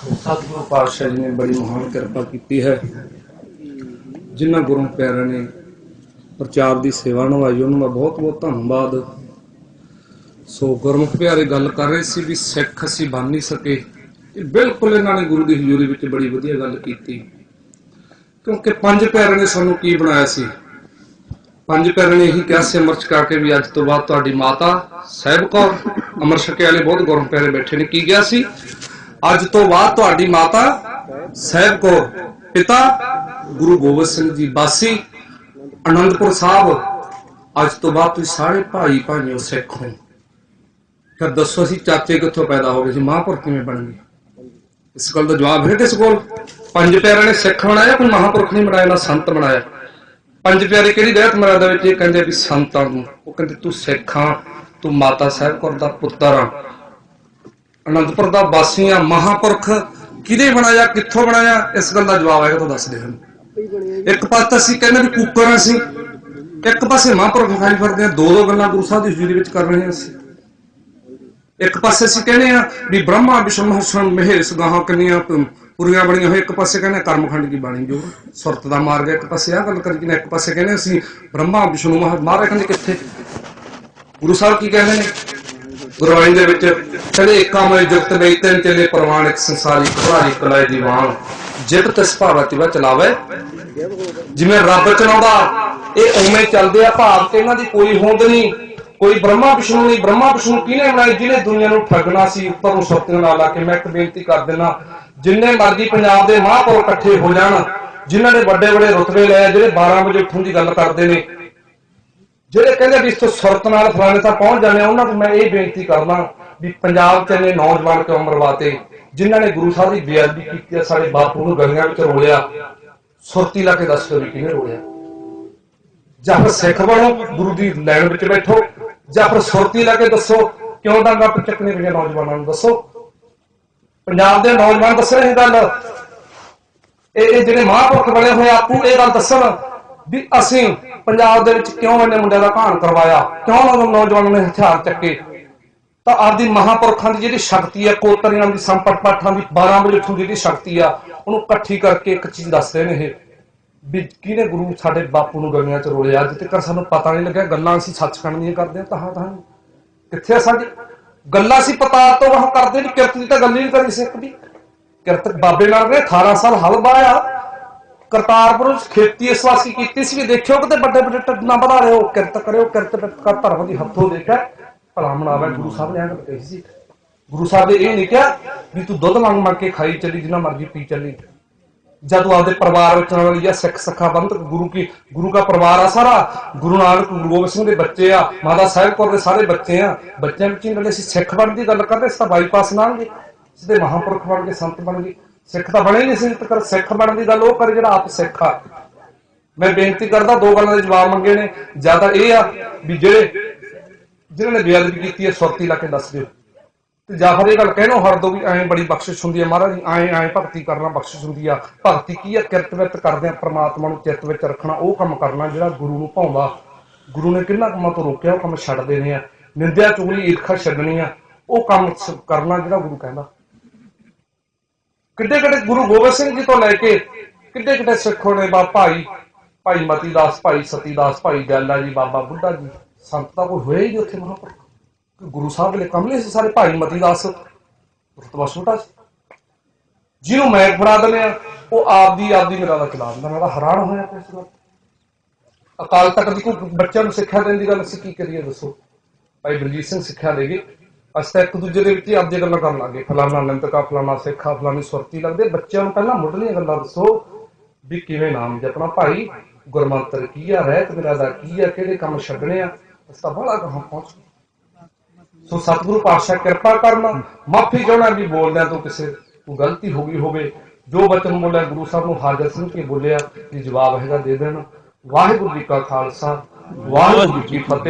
ਸਤਿਗੁਰੂ ਪਾਤਸ਼ਾਹ ਜੀ ਨੇ ਬੜੀ ਮਹਾਨ ਕਿਰਪਾ ਕੀਤੀ ਹੈ। ਜਿਨ੍ਹਾਂ ਗੁਰੂ ਪਿਆਰਿਆਂ ਨੇ ਪ੍ਰਚਾਰ ਦੀ ਸੇਵਾ ਨਿਭਾਈ, ਉਹਨੂੰ ਮੈਂ ਬਹੁਤ ਬਹੁਤ ਧੰਨਵਾਦ। ਸੋ ਗੁਰਮੁਖ ਪਿਆਰੇ, ਗੱਲ ਕਰ ਰਹੇ ਸੀ ਵੀ ਸਿੱਖ ਅਸੀਂ ਬਣ ਨਹੀਂ ਸਕੇ। ਇਹ ਬਿਲਕੁਲ ਇਹਨਾਂ ਨੇ ਗੁਰੂ ਦੀ ਹਜ਼ੂਰੀ ਵਿੱਚ ਬੜੀ ਵਧੀਆ ਗੱਲ ਕੀਤੀ। ਕਿਉਂਕਿ ਪੰਜ ਪਿਆਰਿਆਂ ਨੇ ਸਾਨੂੰ ਕੀ ਬਣਾਇਆ ਸੀ? ਪੰਜ ਪਿਆਰਿਆਂ ਨੇ ਇਹੀ ਕਿਹਾ ਸੀ ਅਮਰਚ ਕਰਕੇ ਵੀ ਅੱਜ ਤੋਂ ਬਾਅਦ ਤੁਹਾਡੀ ਮਾਤਾ ਸਾਹਿਬ ਕੌਰ ਅਮਰ ਛਕੇ ਵਾਲੇ ਬਹੁਤ ਗੁਰੂ ਪਿਆਰੇ ਬੈਠੇ ਨੇ। ਕੀ ਕਿਹਾ ਸੀ? ਅੱਜ ਤੋਂ ਬਾਅਦ ਤੁਹਾਡੀ ਮਾਤਾ ਸਾਹਿਬ ਕੌਰ ਪਿਤਾ ਗੁਰੂ ਗੋਬਿੰਦ ਸਿੰਘ ਜੀ ਬਾਸੀ ਅਨੰਦਪੁਰ ਸਾਹਿਬ, ਅੱਜ ਤੋਂ ਬਾਅਦ ਤੁਸੀਂ ਸਾਰੇ ਭਾਈ ਭਾਈਓ ਸਿੱਖ ਹੋ। ਫਿਰ ਦੱਸੋ ਅਸੀਂ ਚਾਚੇ ਕਿੱਥੋਂ ਪੈਦਾ ਹੋ ਗਏ ਸੀ ਮਹਾਂਪੁਰਖ ਕਿਵੇਂ ਬਣ ਗਏ? ਇਸ ਗੱਲ ਦਾ ਜਵਾਬ ਹੈ ਕਿਸ ਕੋਲ? ਪੰਜ ਪਿਆਰਿਆਂ ਨੇ ਸਿੱਖ ਬਣਾਇਆ ਕੋਈ ਮਹਾਂਪੁਰਖ ਨਹੀਂ ਬਣਾਇਆ, ਨਾ ਸੰਤ ਬਣਾਇਆ? ਪੰਜ ਪਿਆਰੇ ਕਿਹੜੀ ਰਹਿਤ ਮਰਿਆਦਾ ਵਿੱਚ? ਇਹ ਕਹਿੰਦੇ ਵੀ ਸੰਤਾਂ ਨੂੰ। ਉਹ ਕਹਿੰਦੇ ਤੂੰ ਸਿੱਖਾਂ ਤੂੰ ਮਾਤਾ ਸਾਹਿਬ ਕੌਰ ਦਾ ਪੁੱਤਰ ਆ ਅਨੰਦਪੁਰ ਦਾ ਵਾਸੀ ਆ ਮਹਾਂਪੁਰਖ ਕਿਹਦੇ ਬਣਾਇਆ ਕਿੱਥੋਂ ਬਣਾਇਆ ਇਸ ਗੱਲ ਦਾ ਜਵਾਬ ਆਏਗਾ ਤਾਂ ਦੱਸਦੇ ਹਨ। ਇੱਕ ਪਾਸੇ ਅਸੀਂ ਕਹਿੰਦੇ ਵੀ ਕੁੱਕਰ ਅਸੀਂ ਇੱਕ ਪਾਸੇ ਮਹਾਂਪੁਰਖ ਖਾਈ ਫਿਰਦੇ ਆ ਦੋ ਦੋ ਗੱਲਾਂ ਗੁਰੂ ਸਾਹਿਬ ਦੀ ਹਜ਼ੂਰੀ ਵਿੱਚ ਕਰ ਰਹੇ ਹਾਂ ਅਸੀਂ। ਇੱਕ ਪਾਸੇ ਅਸੀਂ ਕਹਿੰਦੇ ਆ ਵੀ ਬ੍ਰਹਮਾ ਵਿਸ਼ਨੂੰ ਹਸਨ ਮਹੇਸ਼ ਗਾਹਾਂ ਕੰਨੀਆਂ ਪੁਰੀਆਂ ਬਣੀਆਂ ਹੋਏ ਇੱਕ ਪਾਸੇ ਕਹਿੰਦੇ ਕਰਮਖੰਡ ਦੀ ਬਾਣੀ ਜੋ ਸੁਰਤ ਦਾ ਮਾਰਗ ਹੈ, ਇੱਕ ਪਾਸੇ ਆ ਗੱਲ ਕਰੀ ਕਿ ਇੱਕ ਪਾਸੇ ਕਹਿੰਦੇ ਅਸੀਂ ਬ੍ਰਹਮਾ ਵਿਸ਼ਨੂੰ ਮਹਾ ਮਹਾਰਾਜ ਕਹਿੰਦੇ ਕਿੱਥੇ? ਗੁਰੂ ਸਾਹਿਬ ਕੀ ਕਹਿੰਦੇ ਨੇ? ਗੁਰਬਾਣੀ ਦੇ ਵਿੱਚ ਕਹਿੰਦੇ ਏਕਾ ਜੁਗਤ ਲਈ ਤਿੰਨ ਚੱਲੇ ਪ੍ਰਵਾਨ ਇੱਕ ਸੰਸਾਰੀ ਘਰਾਰੀ ਕਲਾਏ ਦੀਵਾਨ। ਜਿਤ ਤਿਸ ਭਾਵਤੀ ਵਾ ਚਲਾਵੇ। ਜਿਵੇਂ ਰੱਬ ਚਲਾਉਂਦਾ, ਇਹ ਉਵੇਂ ਚੱਲਦੇ ਆ ਭਾਵ ਕਿ ਇਹਨਾਂ ਦੀ ਕੋਈ ਹੋਂਦ ਨਹੀਂ। ਕੋਈ ਬ੍ਰਹਮਾ ਵਿਸ਼ਨੂੰ ਨਹੀਂ, ਬ੍ਰਹਮਾ ਵਿਸ਼ਨੂੰ ਕਿਹਨੇ ਬਣਾਈ ਜਿਹਨੇ ਦੁਨੀਆ ਨੂੰ ਠੱਗਣਾ ਸੀ, ਉੱਪਰ ਨੂੰ ਸੁਰਤੀਆਂ ਨਾਲ ਲਾ ਕੇ ਮੈਂ ਇੱਕ ਬੇਨਤੀ ਕਰ ਦਿੰਦਾ ਜਿੰਨੇ ਮਰਜ਼ੀ ਪੰਜਾਬ ਦੇ ਮਹਾਂਪੁਰ ਇਕੱਠੇ ਹੋ ਜਾਣ, ਜਿਨ੍ਹਾਂ ਨੇ ਵੱਡੇ ਵੱਡੇ ਰੁਤਬੇ ਲਏ, ਜਿਹੜੇ 12 ਵਜੇ ਉੱਠਣ ਦੀ ਗੱਲ ਕਰਦੇ ਨੇ ਜਿਹੜੇ ਕਹਿੰਦੇ ਵੀ ਇਸ ਤੋਂ ਸੁਰਤ ਨਾਲ ਫਲਾਣੇ ਤੱਕ ਪਹੁੰਚ ਜਾਣੇ ਆ, ਉਹਨਾਂ ਨੂੰ ਮੈਂ ਇਹ ਬੇਨਤੀ ਕਰਦਾ ਵੀ ਪੰਜਾਬ ਚ ਇੰਨੇ ਨੌਜਵਾਨ ਕਿਉਂ ਮਰਵਾਤੇ? ਜਿਨ੍ਹਾਂ ਨੇ ਗੁਰੂ ਸਾਹਿਬ ਦੀ ਬੇਅਦਬੀ ਕੀਤੀ ਆ, ਸਾਡੇ ਬਾਪੂ ਨੂੰ ਗਲੀਆਂ ਵਿੱਚ ਰੋਲਿਆ, ਸੁਰਤੀ ਲਾ ਕੇ ਦੱਸੋ ਵੀ ਕਿਹਨੇ ਰੋਲਿਆ। ਜਾਂ ਫਿਰ ਸਿੱਖ ਬਣੋ, ਗੁਰੂ ਦੀ ਲੈਣ ਵਿੱਚ ਬੈਠੋ, ਜਾਂ ਫਿਰ ਸੁਰਤੀ ਲਾ ਕੇ ਦੱਸੋ, ਕਿਉਂ ਡਾਂਗਾ ਚੱਕਣੇ ਪਈਆਂ ਨੌਜਵਾਨਾਂ ਨੂੰ ਦੱਸੋ। ਪੰਜਾਬ ਦੇ ਨੌਜਵਾਨ ਦੱਸ ਰਹੇ ਗੱਲ। ਇਹ ਇਹ ਜਿਹੜੇ ਮਹਾਂਪੁਰਖ ਬਣੇ ਹੋਏ ਆਪੂ ਇਹ ਗੱਲ ਦੱਸਣ। ਵੀ ਅਸੀਂ ਪੰਜਾਬ ਦੇ ਵਿੱਚ ਕਿਉਂ ਇੰਨੇ ਮੁੰਡਿਆਂ ਦਾ ਘਾਣ ਕਰਵਾਇਆ? ਕਿਉਂ ਉਹਨਾਂ ਨੌਜਵਾਨਾਂ ਨੇ ਹਥਿਆਰ ਚੱਕੇ? ਤਾਂ ਆਪਦੀ ਮਹਾਂਪੁਰਖਾਂ ਦੀ ਜਿਹੜੀ ਸ਼ਕਤੀ ਹੈ, ਕੋਤਰੀਆਂ ਦੀ ਸੰਪਟ ਪਾਠਾਂ ਦੀ 12 ਵਜੇ ਉੱਠਣ ਦੀ ਜਿਹੜੀ ਸ਼ਕਤੀ ਆ, ਉਹਨੂੰ ਇਕੱਠੀ ਕਰਕੇ ਇੱਕ ਚੀਜ਼ ਦੱਸਦੇ ਨੇ ਇਹ, ਵੀ ਕਿਹਨੇ ਗੁਰੂ ਸਾਡੇ ਬਾਪੂ ਨੂੰ ਗਲੀਆਂ ਚ ਰੋਲਿਆ? ਅੱਜ ਤੱਕ ਸਾਨੂੰ ਪਤਾ ਨਹੀਂ ਲੱਗਿਆ, ਗੱਲਾਂ ਅਸੀਂ ਸੱਚਖੰਡ ਦੀਆਂ ਕਰਦੇ ਹਾਂ, ਤਾਂ ਤਾਂ ਕਿੱਥੇ ਆ ਸਾਡੀ? ਗੱਲਾਂ ਅਸੀਂ ਪਤਾ ਤੋਂ ਵਾਹ ਕਰਦੇ ਨਹੀਂ ਕਿਰਤ ਦੀ ਤਾਂ ਗੱਲ ਹੀ ਨਹੀਂ ਕਰੀ ਸਿੱਖ ਦੀ। ਕਿਰਤ ਬਾਬੇ ਨਾਲ ਨੇ 18 ਸਾਲ ਹਲ ਬਾਇਆ ਕਰਤਾਰਪੁਰ ਖੇਤੀ ਇਸ ਵਾਸਤੇ ਕੀਤੀ ਸੀ? ਦੇਖਿਓ ਕਿਤੇ ਵੱਡੇ ਵੱਡੇ ਟੱਡਣਾ ਵਧਾ ਰਹੇ ਹੋ। ਕਿਰਤ ਕਰਿਓ, ਕਿਰਤ ਕਰ ਧਰਮ ਦੀ ਹੱਥੋਂ ਦੇਖਿਆ। ਭਲਾ ਮਨਾਵੇ ਗੁਰੂ ਸਾਹਿਬ ਨੇ ਇਹ ਸੀ। ਗੁਰੂ ਸਾਹਿਬ ਨੇ ਇਹ ਨਹੀਂ ਕਿਹਾ ਵੀ ਤੂੰ ਦੁੱਧ ਮੰਗ ਮੰਗ ਕੇ ਖਾਈ ਚੱਲੀ, ਜਿੰਨਾ ਮਰਜ਼ੀ ਪੀ ਚੱਲੀ। ਜਦ ਤੂੰ ਆਪਦੇ ਪਰਿਵਾਰ ਵਿੱਚ ਰਹਿਣ ਵਾਲੀ ਆ, ਸਿੱਖ ਸਖਾ ਬੰਦ ਗੁਰੂ ਕੀ, ਗੁਰੂ ਦਾ ਪਰਿਵਾਰ ਆ ਸਾਰਾ। ਗੁਰੂ ਨਾਨਕ, ਗੁਰੂ ਗੋਬਿੰਦ ਸਿੰਘ ਦੇ ਬੱਚੇ ਆ, ਮਾਤਾ ਸਾਹਿਬ ਕੌਰ ਦੇ ਸਾਰੇ ਬੱਚੇ ਆ। ਬੱਚਿਆਂ ਵਿੱਚ ਹੀ ਨਾਲੇ ਅਸੀਂ ਸਿੱਖ ਬਣਨ ਦੀ ਗੱਲ ਕਰਦੇ ਸੀ ਤਾਂ ਬਾਈਪਾਸ ਨਾਲ ਸਿੱਧੇ ਮਹਾਂਪੁਰਖ ਬਣ ਕੇ ਸੰਤ ਬਣ ਗਏ। ਸਿੱਖ ਤਾਂ ਬਣੇ ਨਹੀਂ ਸੀ, ਤੇ ਸਿੱਖ ਬਣਨ ਦੀ ਗੱਲ ਉਹ ਕਰ ਜਿਹੜਾ ਆਪ ਸਿੱਖ ਆ। ਮੈਂ ਬੇਨਤੀ ਕਰਦਾ, ਦੋ ਗੱਲਾਂ ਦੇ ਜਵਾਬ ਮੰਗੇ ਨੇ। ਜ਼ਿਆਦਾ ਇਹ ਆ ਵੀ ਜਿਹੜੇ ਜਿਨ੍ਹਾਂ ਨੇ ਬੇਅਦਬੀ ਕੀਤੀ ਹੈ, ਸੁਰਤੀ ਲਾ ਕੇ ਦੱਸ ਦਿਓ। ਤੇ ਜਾਂ ਫਿਰ ਇਹ ਗੱਲ ਕਹਿਣੋ ਹਰ ਦੋ ਵੀ ਐਂ ਬੜੀ ਬਖਸ਼ਿਸ਼ ਹੁੰਦੀ ਹੈ ਮਹਾਰਾਜ ਜੀ ਐਂ ਐਂ ਭਗਤੀ ਕਰਨਾ ਬਖਸ਼ਿਸ਼ ਹੁੰਦੀ ਆ। ਭਗਤੀ ਕੀ ਆ? ਕਿਰਤ ਵਿੱਚ ਕਰਦੇ ਆ, ਪ੍ਰਮਾਤਮਾ ਨੂੰ ਚਿੱਤ ਵਿੱਚ ਰੱਖਣਾ, ਉਹ ਕੰਮ ਕਰਨਾ ਜਿਹੜਾ ਗੁਰੂ ਨੂੰ ਭਾਉਂਦਾ। ਗੁਰੂ ਨੇ ਕਿੰਨਾ ਕੰਮਾਂ ਤੋਂ ਰੋਕਿਆ, ਉਹ ਕੰਮ ਛੱਡ ਦੇਣੇ ਆ। ਨਿੰਦਿਆ ਚੁਗਲੀ, ਈਰਖਾ ਛੱਡਣੀ ਆ। ਉਹ ਕੰਮ ਕਰਨਾ ਜਿਹੜਾ ਗੁਰੂ ਕਹਿੰਦਾ। ਕਿੱਡੇ ਕਿੱਡੇ ਗੁਰੂ ਗੋਬਿੰਦ ਸਿੰਘ ਜੀ ਤੋਂ ਲੈ ਕੇ ਕਿੱਡੇ ਕਿੱਡੇ ਸਿੱਖ ਹੋਣੇ ਬਾ ਭਾਈ ਭਾਈ ਮਤੀ ਦਾਸ ਭਾਈ ਸਤੀ ਦਾਸ ਭਾਈ ਗੱਲਾ ਜੀ, ਬਾਬਾ ਬੁੱਢਾ ਜੀ, ਸੰਤ ਤਾਂ ਕੋਈ ਹੋਇਆ ਹੀ ਉੱਥੇ ਮਹਾਂਪੁਰਖ। ਗੁਰੂ ਸਾਹਿਬ ਦੇ ਕਮਲੇ ਸੀ ਸਾਰੇ ਭਾਈ ਮਤੀ ਦਾਸ ਰਤਬਾ ਛੋਟਾ ਸੀ। ਜਿਹਨੂੰ ਮੈਂ ਫੜਾ ਦਿੰਦੇ ਆ ਉਹ ਆਪਦੀ ਆਪਦੀ ਮੇਰਾ ਦਾ ਚਲਾ ਦਿੰਦਾ ਮੈਂ ਤਾਂ ਹੈਰਾਨ ਹੋਇਆ ਇਸ ਗੱਲ ਅਕਾਲ ਤਖਤ ਦੀ ਕੋਈ ਬੱਚਿਆਂ ਨੂੰ ਸਿੱਖਿਆ ਦੇਣ ਦੀ ਗੱਲ ਅਸੀਂ ਕੀ ਕਰੀਏ ਦੱਸੋ? ਭਾਈ ਬਲਜੀਤ ਸਿੰਘ ਸਿੱਖਿਆ ਦੇ ਗਏ। ਅਸੀਂ ਤਾਂ ਇੱਕ ਦੂਜੇ ਦੇ ਵਿੱਚ ਹੀ ਆਪਦੀਆਂ ਗੱਲਾਂ ਕਰਨ ਲੱਗੇ ਫਲਾਣਾ ਨੰਦਕਾ ਫਲਾਣਾ ਸਿੱਖਾ ਫਲਾਣੀ ਸੁਰਤੀ ਲੱਗਦੇ। ਬੱਚਿਆਂ ਨੂੰ ਪਹਿਲਾਂ ਮੁੱਢਲੀਆਂ ਗੱਲਾਂ ਦੱਸੋ ਵੀ ਕਿਵੇਂ ਨਾਮ ਜਪਣਾ। ਭਾਈ, ਗੁਰਮੰਤਰ ਕੀ ਆ? ਰਹਿਤ ਮੇਰਾ ਕੀ ਆ? ਕਿਹੜੇ ਕੰਮ ਛੱਡਣੇ ਆ? ਅਸੀਂ ਬੜਾ ਕਹਾਂ ਪਹੁੰਚ ਸੋ ਸਤਿਗੁਰੂ ਪਾਤਸ਼ਾਹ ਕਿਰਪਾ ਕਰਨਾ। ਮਾਫੀ ਚਾਹਣਾ ਵੀ ਬੋਲਦਿਆਂ ਤੋਂ ਕਿਸੇ ਕੋਈ ਗਲਤੀ ਹੋ ਗਈ ਹੋਵੇ। ਜੋ ਬਚਨ ਬੋਲਿਆ ਗੁਰੂ ਸਾਹਿਬ ਨੂੰ ਹਾਜ਼ਰ ਸਿੰਘ ਕੇ ਬੋਲਿਆ ਜੀ ਜਵਾਬ ਹੈਗਾ ਦੇ ਦੇਣ। ਵਾਹਿਗੁਰੂ ਜੀ ਕਾ ਖਾਲਸਾ, ਵਾਹਿਗੁਰੂ ਜੀ ਕੀ ਫਤਿਹ।